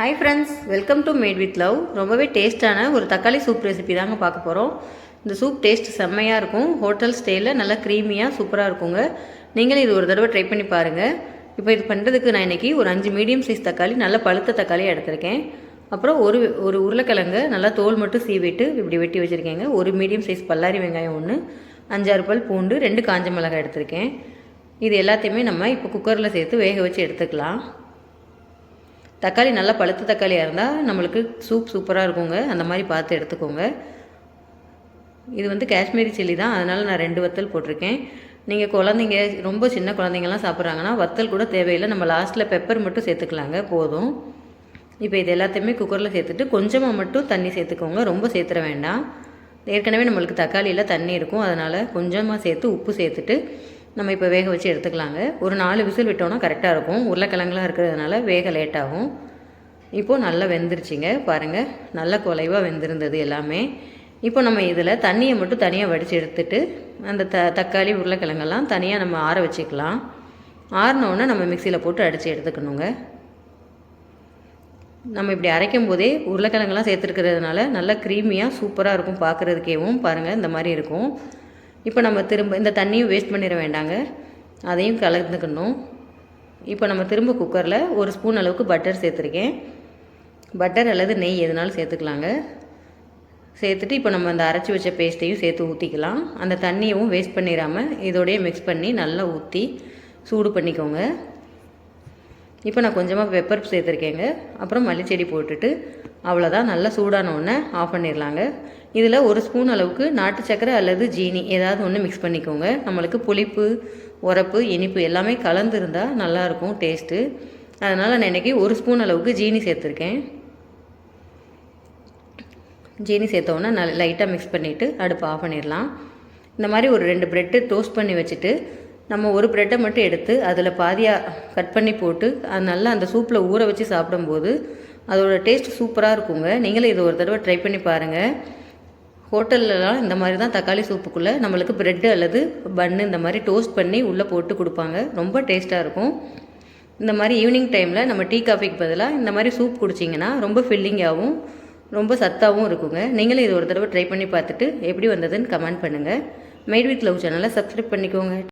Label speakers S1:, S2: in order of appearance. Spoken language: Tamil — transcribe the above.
S1: Hi friends welcome to made with love ரொம்பவே டேஸ்ட்டான ஒரு தக்காளி சூப் ரெசிபி தாங்க பார்க்க போகிறோம் இந்த சூப் டேஸ்ட் செம்மையாக இருக்கும். ஹோட்டல் ஸ்டேயில் நல்லா க்ரீமியாக சூப்பராக இருக்குங்க. நீங்களும் இது ஒரு தடவை ட்ரை பண்ணி பாருங்கள் இப்போ இது பண்ணுறதுக்கு நான் இன்றைக்கி ஒரு அஞ்சு மீடியம் சைஸ் தக்காளி நல்ல பழுத்த தக்காளி எடுத்திருக்கேன். அப்புறம் ஒரு ஒரு உருளைக்கிழங்கு நல்லா தோல் மட்டும் சீவிட்டு இப்படி வெட்டி வச்சுருக்கேங்க. ஒரு மீடியம் சைஸ் பல்லாரி வெங்காயம் ஒன்று அஞ்சாறு பல் பூண்டு ரெண்டு காஞ்ச மிளகாய் எடுத்திருக்கேன். இது எல்லாத்தையுமே நம்ம இப்போ குக்கரில் சேர்த்து வேக வச்சு எடுத்துக்கலாம். தக்காளி நல்லா பழுத்த தக்காளியாக இருந்தால் நம்மளுக்கு சூப் சூப்பராக இருக்குங்க. அந்த மாதிரி பார்த்து எடுத்துக்கோங்க. இது வந்து காஷ்மீரி சில்லி தான். அதனால் நான் ரெண்டு வத்தல் போட்டிருக்கேன். நீங்கள் குழந்தைங்க ரொம்ப சின்ன குழந்தைங்கலாம் சாப்பிட்றாங்கன்னா வத்தல் கூட தேவையில்லை. நம்ம லாஸ்ட்டில் பெப்பர் மட்டும் சேர்த்துக்கலாங்க. போதும். இப்போ இது எல்லாத்தையுமே குக்கரில் சேர்த்துட்டு கொஞ்சமாக மட்டும் தண்ணி சேர்த்துக்கோங்க. ரொம்ப சேர்த்துற வேண்டாம். ஏற்கனவே நம்மளுக்கு தக்காளியில் தண்ணி இருக்கும். அதனால் கொஞ்சமாக சேர்த்து உப்பு சேர்த்துட்டு நம்ம இப்போ வேக வச்சு எடுத்துக்கலாங்க. ஒரு நாலு விசில் விட்டோன்னா கரெக்டாக இருக்கும். உருளைக்கிழங்குலாம் இருக்கிறதுனால வேக லேட் ஆகும். இப்போது நல்லா வெந்துருச்சிங்க. பாருங்கள் நல்ல குலைவாக வெந்திருந்தது எல்லாமே. இப்போ நம்ம இதில் தண்ணியை மட்டும் தனியாக வடித்து எடுத்துட்டு அந்த த தக்காளி உருளைக்கிழங்கெல்லாம் தனியாக நம்ம ஆற வச்சுக்கலாம். ஆறினோடனே நம்ம மிக்சியில் போட்டு அடித்து எடுத்துக்கணுங்க. நம்ம இப்படி அரைக்கும் போதே உருளைக்கிழங்கெல்லாம் சேர்த்துருக்கிறதுனால நல்லா க்ரீமியாக சூப்பராக இருக்கும் பார்க்குறதுக்கேவும் பாருங்கள் இந்த மாதிரி இருக்கும். இப்போ நம்ம திரும்ப இந்த தண்ணியும் வேஸ்ட் பண்ணிட வேண்டாங்க. அதையும் கலந்துக்கணும். இப்போ நம்ம திரும்ப குக்கரில் ஒரு ஸ்பூன் அளவுக்கு பட்டர் சேர்த்துருக்கேன். பட்டர் அல்லது நெய் எதுனாலும் சேர்த்துக்கலாங்க. சேர்த்துட்டு இப்போ நம்ம அந்த அரைச்சி வச்ச பேஸ்ட்டையும் சேர்த்து ஊற்றிக்கலாம் அந்த தண்ணியவும் வேஸ்ட் பண்ணிடாமல் இதோடையே மிக்ஸ் பண்ணி நல்லா ஊற்றி சூடு பண்ணிக்கோங்க. இப்போ நான் கொஞ்சமாக பெப்பர் சேர்த்துருக்கேங்க. அப்புறம் மல்லிச்செடி போட்டுட்டு அவ்வளோதான் நல்லா சூடான உடனே ஆஃப் பண்ணிடலாங்க. இதில் ஒரு ஸ்பூன் அளவுக்கு நாட்டு சக்கரை அல்லது ஜீனி ஏதாவது ஒன்று மிக்ஸ் பண்ணிக்கோங்க. நம்மளுக்கு புளிப்பு உரப்பு இனிப்பு எல்லாமே கலந்துருந்தால் நல்லாயிருக்கும் டேஸ்ட்டு அதனால் நான் இன்றைக்கி ஒரு ஸ்பூன் அளவுக்கு ஜீனி சேர்த்துருக்கேன். ஜீனி சேர்த்தோன்னே நல்ல லைட்டாக மிக்ஸ் பண்ணிவிட்டு அடுப்பு ஆஃப் பண்ணிடலாம். இந்த மாதிரி ஒரு ரெண்டு ப்ரெட்டு டோஸ்ட் பண்ணி வச்சுட்டு நம்ம ஒரு ப்ரெட்டை மட்டும் எடுத்து அதில் பாதியாக கட் பண்ணி போட்டு அது நல்லா அந்த சூப்பில் ஊற வச்சு சாப்பிடும்போது அதோட டேஸ்ட் சூப்பராக இருக்குங்க. நீங்களும் இதை ஒரு தடவை ட்ரை பண்ணி பாருங்கள் ஹோட்டல்லலாம் இந்த மாதிரி தான் தக்காளி சூப்புக்குள்ளே நம்மளுக்கு ப்ரெட்டு அல்லது பன்னு இந்த மாதிரி டோஸ்ட் பண்ணி உள்ளே போட்டு கொடுப்பாங்க. ரொம்ப டேஸ்ட்டாக இருக்கும். இந்த மாதிரி ஈவினிங் டைமில் நம்ம டீ காஃபிக்கு பதிலாக இந்த மாதிரி சூப் குடிச்சிங்கன்னா ரொம்ப ஃபில்லிங்காகவும் ரொம்ப சத்தாகவும் இருக்குங்க. நீங்களும் இது ஒரு தடவை ட்ரை பண்ணி பார்த்துட்டு எப்படி வந்ததுன்னு கமெண்ட் பண்ணுங்கள் மேட் வித் லவ் சேனலை சப்ஸ்கிரைப் பண்ணிக்கோங்க.